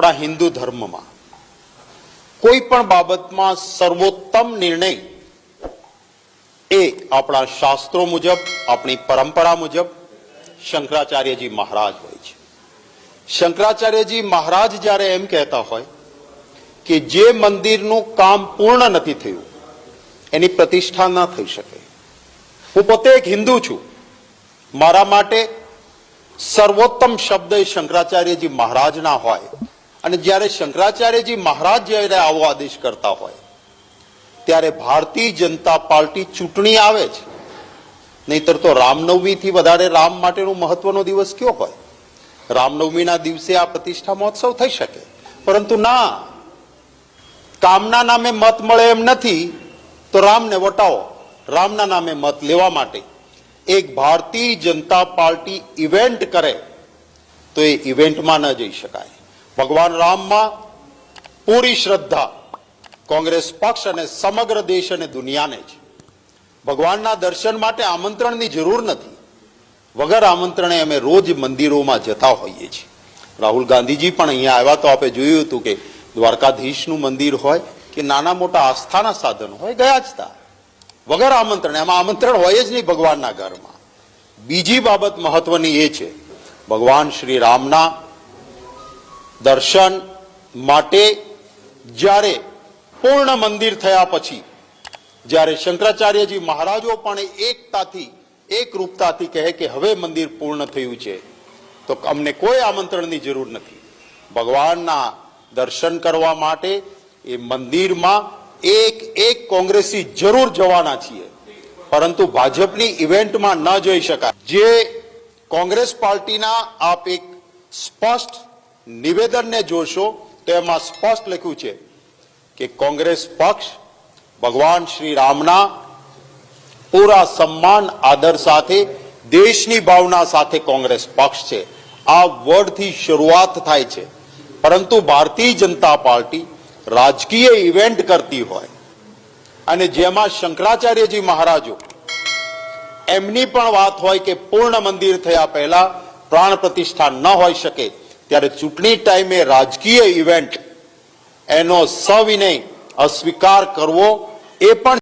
આપણા હિન્દુ ધર્મમાં કોઈ પણ બાબતમાં સર્વોત્તમ નિર્ણય એ આપણા શાસ્ત્રો મુજબ, આપણી પરંપરા મુજબ શંકરાચાર્યજી મહારાજ હોય છે. શંકરાચાર્યજી મહારાજ જ્યારે એમ કહેતા હોય કે જે મંદિરનું કામ પૂર્ણ નથી થયું, એની પ્રતિષ્ઠા ન થઈ શકે. હું પોતે એક હિન્દુ છું. મારા માટે સર્વોત્તમ શબ્દ એ શંકરાચાર્યજી મહારાજના હોય. અને જ્યારે શંકરાચાર્યજી મહારાજ જ્યારે આવો આદેશ કરતા હોય, ત્યારે ભારતીય જનતા પાર્ટી ચૂંટણી આવે છે. નહીતર તો રામનવમીથી વધારે રામ માટેનો મહત્વનો દિવસ કયો હોય? રામનવમીના દિવસે આ પ્રતિષ્ઠા મહોત્સવ થઈ શકે. પરંતુ ના, કામના નામે મત મળે એમ નથી, તો રામને વટાવો. રામના નામે મત લેવા માટે એક ભારતીય જનતા પાર્ટી ઇવેન્ટ કરે, તો એ ઇવેન્ટમાં ન જઈ શકાય. ભગવાન રામમાં પૂરી શ્રદ્ધા કોંગ્રેસ પક્ષ અને સમગ્ર દેશ અને દુનિયાને છે. ભગવાનના દર્શન માટે આમંત્રણની જરૂર નથી. વગર આમંત્રણે અમે રોજ મંદિરોમાં જતા હોઈએ છીએ. રાહુલ ગાંધીજી પણ અહીંયા આવ્યા તો આપણે જોયું હતું કે દ્વારકાધીશનું મંદિર હોય કે નાના મોટા આસ્થાના સાધનો હોય, ગયા જ હતા વગર આમંત્રણ એમાં આમંત્રણ હોય જ નહીં ભગવાનના ઘરમાં. બીજી બાબત મહત્વની એ છે, ભગવાન શ્રી રામના દર્શન માટે જ્યારે પૂર્ણ મંદિર થયા પછી, જ્યારે શંકરાચાર્યજી મહારાજો પણ એકતાથી એકરૂપતાથી કહે કે હવે મંદિર પૂર્ણ થયું છે, તો અમને કોઈ આમંત્રણની જરૂર નથી. ભગવાનના દર્શન કરવા માટે એ મંદિરમાં એક એક કોંગ્રેસી જરૂર જવાના છીએ. પરંતુ ભાજપની ઇવેન્ટમાં ન જઈ શકાય. જે કોંગ્રેસ પાર્ટીના આપ એક સ્પષ્ટ નિવેદનને જોશો તો એમાં સ્પષ્ટ લખ્યું છે કે કોંગ્રેસ પક્ષ ભગવાન શ્રી રામના પૂરા સન્માન, આદર સાથે દેશની ભાવના સાથે કોંગ્રેસ પક્ષ છે. આ વર્ડથી શરૂઆત થાય છે. પરંતુ ભારતીય જનતા પાર્ટી રાજકીય ઇવેન્ટ કરતી હોય અને જેમાં શંકરાચાર્યજી મહારાજો એમની પણ વાત હોય કે પૂર્ણ મંદિર થયા પહેલા પ્રાણ પ્રતિષ્ઠા ન હોઈ શકે ત્યારે ચૂંટણી ટાઈમે રાજકીય ઇવેન્ટ એનો સવિનય અસ્વીકાર કરવો એ પણ